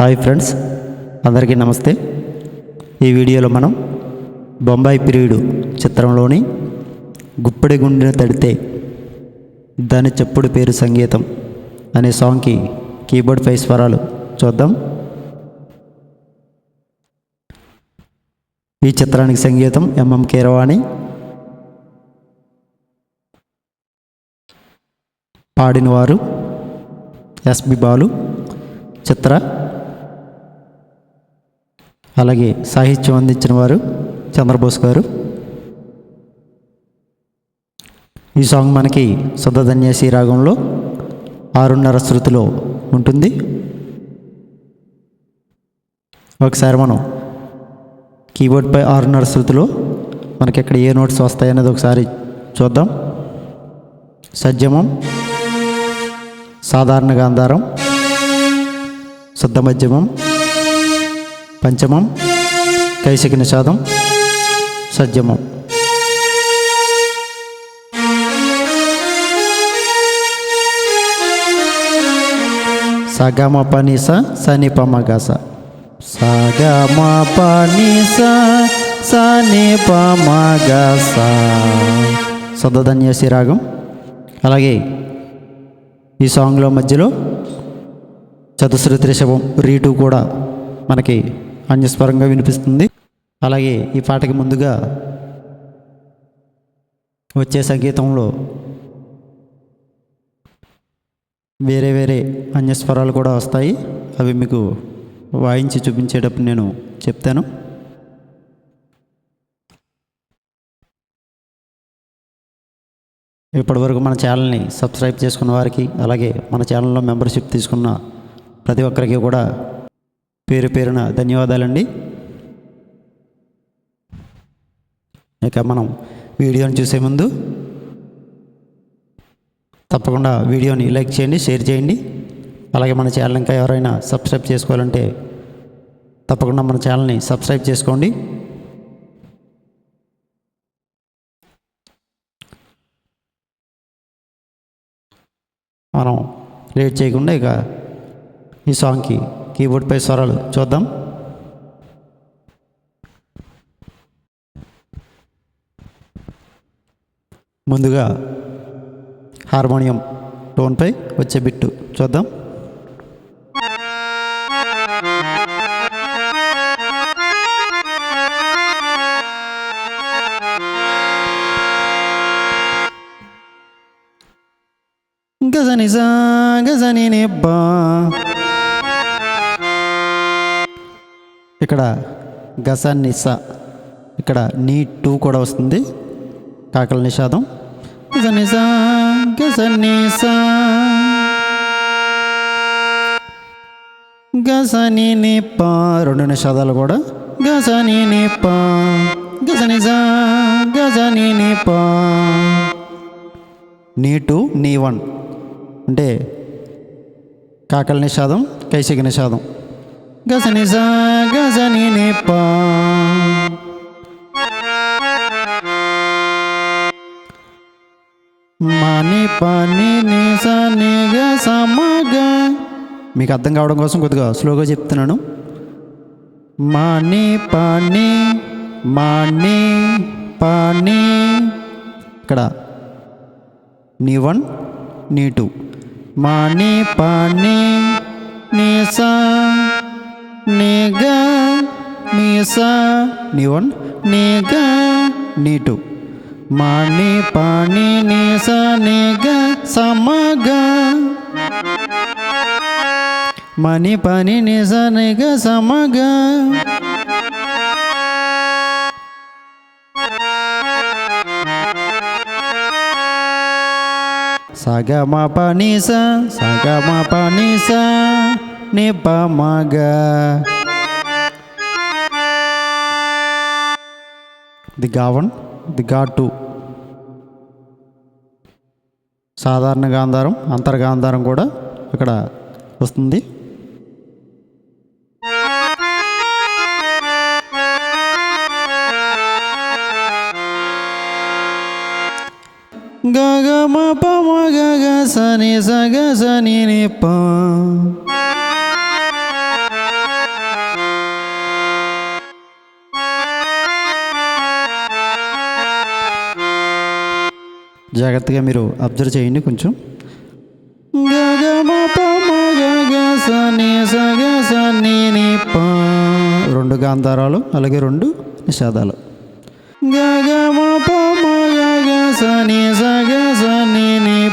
Hi friends అందరికీ నమస్తే. ఈ వీడియోలో మనం బొంబాయి పిరియుడు చిత్రంలోని గుప్పెడి గుండెను తడితే దాని చెప్పుడు పేరు సంగీతం అనే సాంగ్కి కీబోర్డ్ పై స్వరాలు చూద్దాం. ఈ చిత్రానికి సంగీతం ఎంఎం కీరవాణి. పాడినవారు ఎస్బి బాలు. చిత్ర అలాగే సాహిత్యం అందించిన వారు చంద్రబోస్ గారు. ఈ సాంగ్ మనకి శుద్ధధన్యాసి రాగంలో ఆరున్నర శృతిలో ఉంటుంది. ఒకసారి మనం కీబోర్డ్పై ఆరున్నర శృతిలో మనకి ఇక్కడ ఏ నోట్స్ వస్తాయనేది ఒకసారి చూద్దాం. సజ్జమం సాధారణ గాంధారం శుద్ధ మధ్యమం పంచమం కైసిక నిషాదం సజ్జమం. సగమ పనిస సని పమగస సగమ పనిస సని పమగస శుద్ధధన్యసి రాగం అలాగే ఈ సాంగ్లో మధ్యలో చతుశ్రుతి రిషభం రీటు కూడా మనకి అన్యస్వరంగా వినిపిస్తుంది. అలాగే ఈ పాటకి ముందుగా వచ్చే సంగీతంలో వేరే వేరే అన్యస్వరాలు కూడా వస్తాయి. అవి మీకు వాయించి చూపించేటప్పుడు నేను చెప్తాను. ఇప్పటివరకు మన ఛానల్ని సబ్స్క్రైబ్ చేసుకున్న వారికి అలాగే మన ఛానల్లో మెంబర్షిప్ తీసుకున్న ప్రతి ఒక్కరికి కూడా పేరు పేరున ధన్యవాదాలండి. ఇక మనం వీడియోని చూసే ముందు తప్పకుండా వీడియోని లైక్ చేయండి షేర్ చేయండి. అలాగే మన ఛానల్ ఇంకా ఎవరైనా సబ్స్క్రైబ్ చేసుకోవాలంటే తప్పకుండా మన ఛానల్ని సబ్స్క్రైబ్ చేసుకోండి. మనం లేట్ చేయకుండా ఇక ఈ సాంగ్కి కీబోర్డ్పై స్వరాలు చూద్దాం. ముందుగా హార్మోనియం టోన్పై వచ్చే బిట్టు చూద్దాం. గజని సా గజని నిబ్బా ఇక్కడ గస నిస ఇక్కడ నీ టూ కూడా వస్తుంది. కాకల నిషాదం. గజని సా గజని సా గజని నిప్ప. రెండు నిషాదాలు కూడా. గజని నీ నిపా సా గజని నిప్ప. నీ టూ నీ వన్. అంటే కాకల నిషాదం కైసిక నిషాదం. గజని సా గజని నిప్ప. మని పని ని స ని గ మీకు అర్థం కావడం కోసం కొద్దిగా స్లోగా చెప్తున్నాను. మని పని మని పని ఇక్కడ. నీ వన్ నీ టూ. మని పని నిసా స నీ గ నీ స నీ వన్ నీ గ నీ టూ మణి పాణి నీ స నీ గ సమగ మణి పని నీ స నీ గ సమగ సగ మ పని స నిపమగా మ గా ది గావన్ ది గా టూ. సాధారణ గాంధారం అంతర్గాంధారం కూడా ఇక్కడ వస్తుంది. గగమ పమ గగ సని సగ సని స ని ప. జాగ్రత్తగా మీరు అబ్జర్వ్ చేయండి కొంచెం. ని రెండు గాంధారాలు అలాగే రెండు నిషాదాలు. ని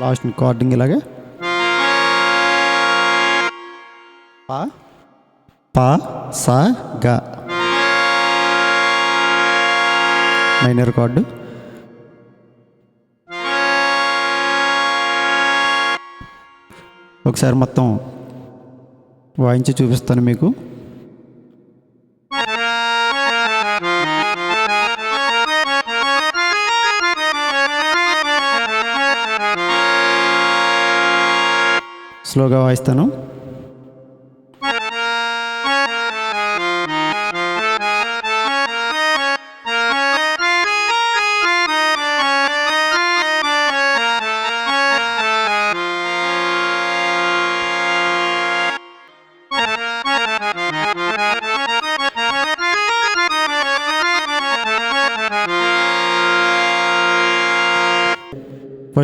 లాస్ట్ కార్డింగ్ ఇలాగే. పా పా సా గ. Minor chord. ఒకసారి మొత్తం వాయించి చూపిస్తాను మీకు. స్లోగా వాయిస్తాను.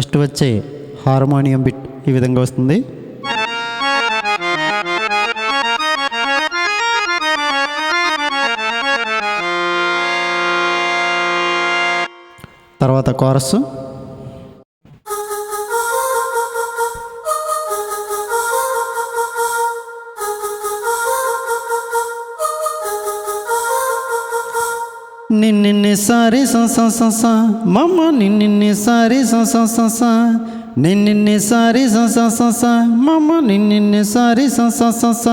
ఫస్ట్ వచ్చే హార్మోనియం బిట్ ఈ విధంగా వస్తుంది. తర్వాత కోరస్. నిన్నిన్ని సారి స మమ్మ నిన్నిన్ని సారి స నిన్నిన్ని సారి స మమ్మ నిన్నిన్ని సారి స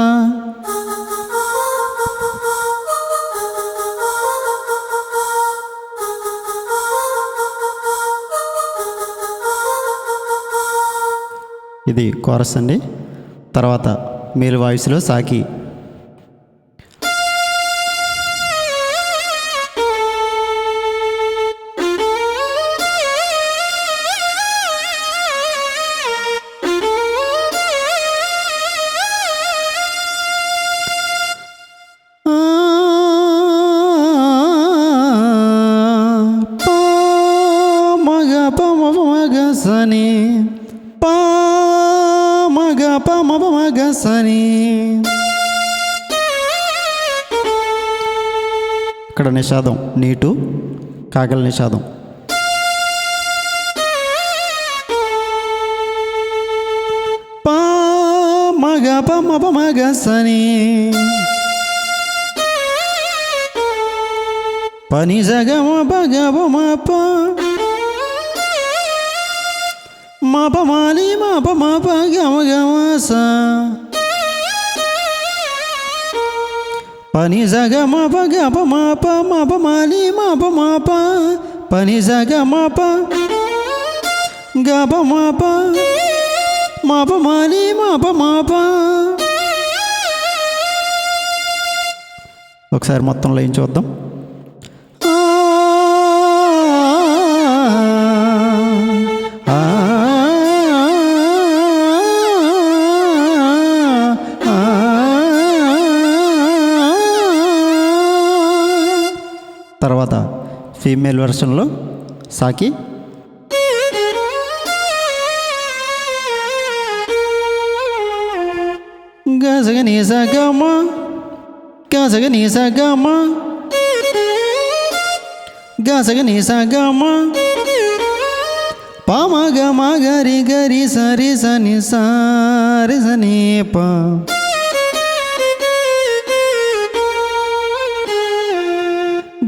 ఇది కోరస్ అండి. తర్వాత మీరు వాయిస్లో సాకి. సాగసని. ఇక్కడ నిషాదం నీటు కాకల నిషాదం. ప మగ మ సని పని జగమ పగమ పా. మాప మాలి మాప మాప గమ గమస పని జగ మాప గప మాప మాప మాలి మాప మాప పని జగ మాప గప మాప మాప మాలి మాప మాప ఒకసారి మొత్తం లైన్ చూద్దాం? ఫీమేల్ వెర్షన్లో సాకి. గజగ నీసా గమ గజగ నీసా గమ గసగ నీ గమ పామ గమ గరి గరి సరి సని సారి సని పా.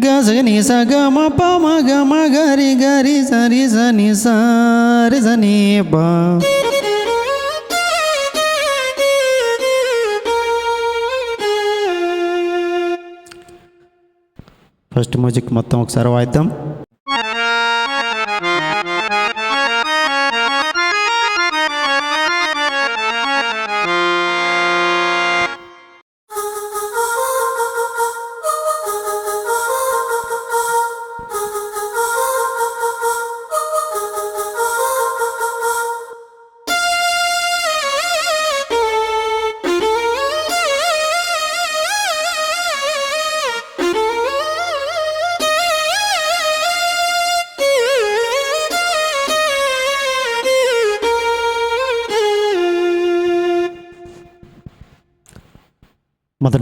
గసగ నిస గమ పామ గమ గరి గరి సరి సని సారి సని ప. ఫస్ట్ మ్యూజిక్ మొత్తం ఒకసారి వాయిద్దాం.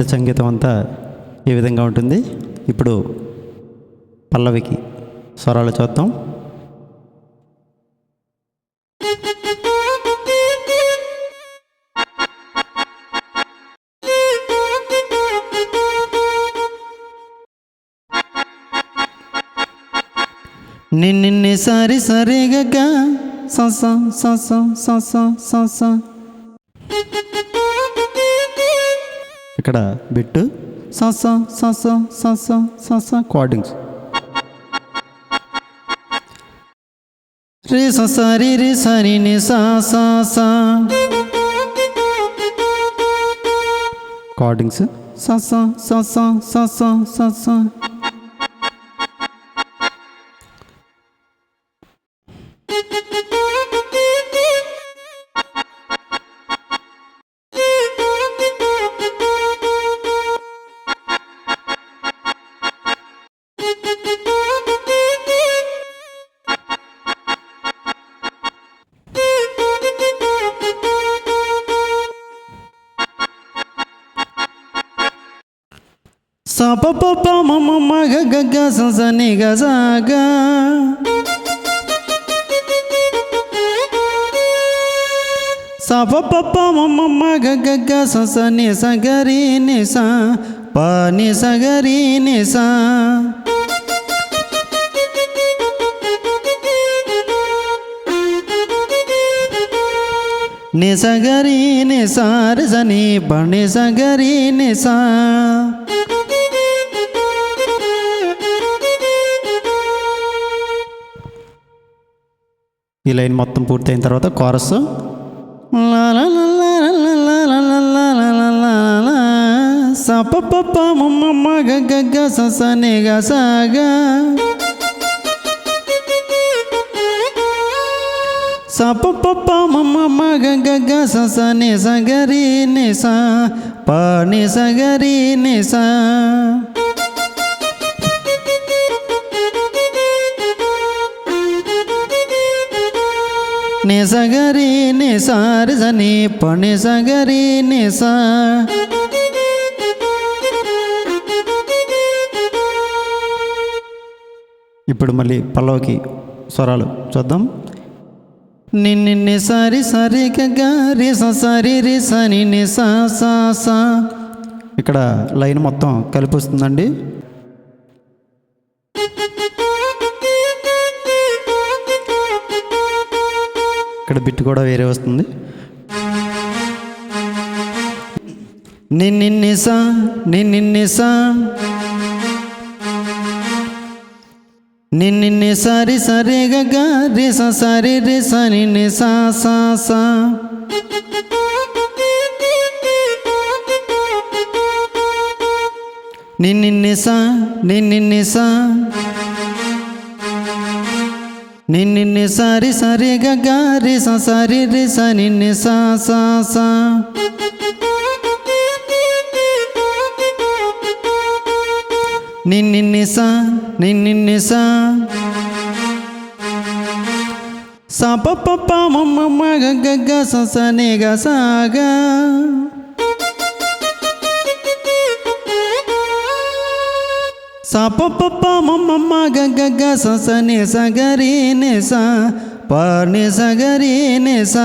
సంగీతం అంతా ఈ విధంగా ఉంటుంది? ఇప్పుడు పల్లవికి స్వరాలు చూద్దాం. నిన్నిన్ని సారి సరిగగా సస సస సస సస ఇక్కడ బిట్టు సస సస సస సస కార్డింగ్స్ రే స రి రి సరి ని సా సా సా కార్డింగ్స్ సస సస సస సస స ప ప ప మ మ మ గ గ గ స స ని గ స గ స ప ప ప మ మ మ గ గ గ స స ని ఈ లైన్ మొత్తం పూర్తయిన తర్వాత కోరస్ సప పప్ప మమ్మ గ గ గ ని గ స సప పప్ప మమ్మ గ గ గ స స ని స గ రి ని గ రి ని స ని స గ రి ని స రి స ని ప ని స. గ రి ని స ఇప్పుడు మళ్ళీ పల్లవికి స్వరాలు చూద్దాం. నిన్ని సరి సరి గ రి స సరి రి స ని ని స స స. ఇక్కడ లైన్ మొత్తం కలిపి వస్తుందండి. ఇక్కడ బిట్ కూడా వేరే వస్తుంది నిన్ని స నిన్నిన్ని నిన్ని సరి సరి గగ గ రి సరి రి స ని సా సా స స సా స నిన్ని నిన్ని సరి సరి గ గ రి స సరి రి స ని ని స స స నిన్ని స నిన్ని స స ప ప ప మ మ మ గ గ గ స స ని గ స గ స ప ప ప మ మ మ గ గ గ స స ని స గ రి ని స ప ని స గ రి ని స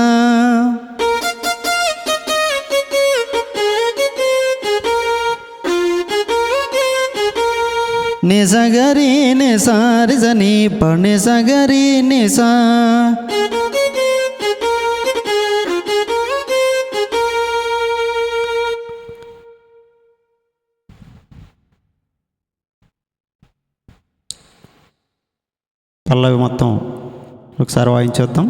ని స గ రి ని స రి స ని ప పల్లవి మొత్తం ఒకసారి వాయించేద్దాం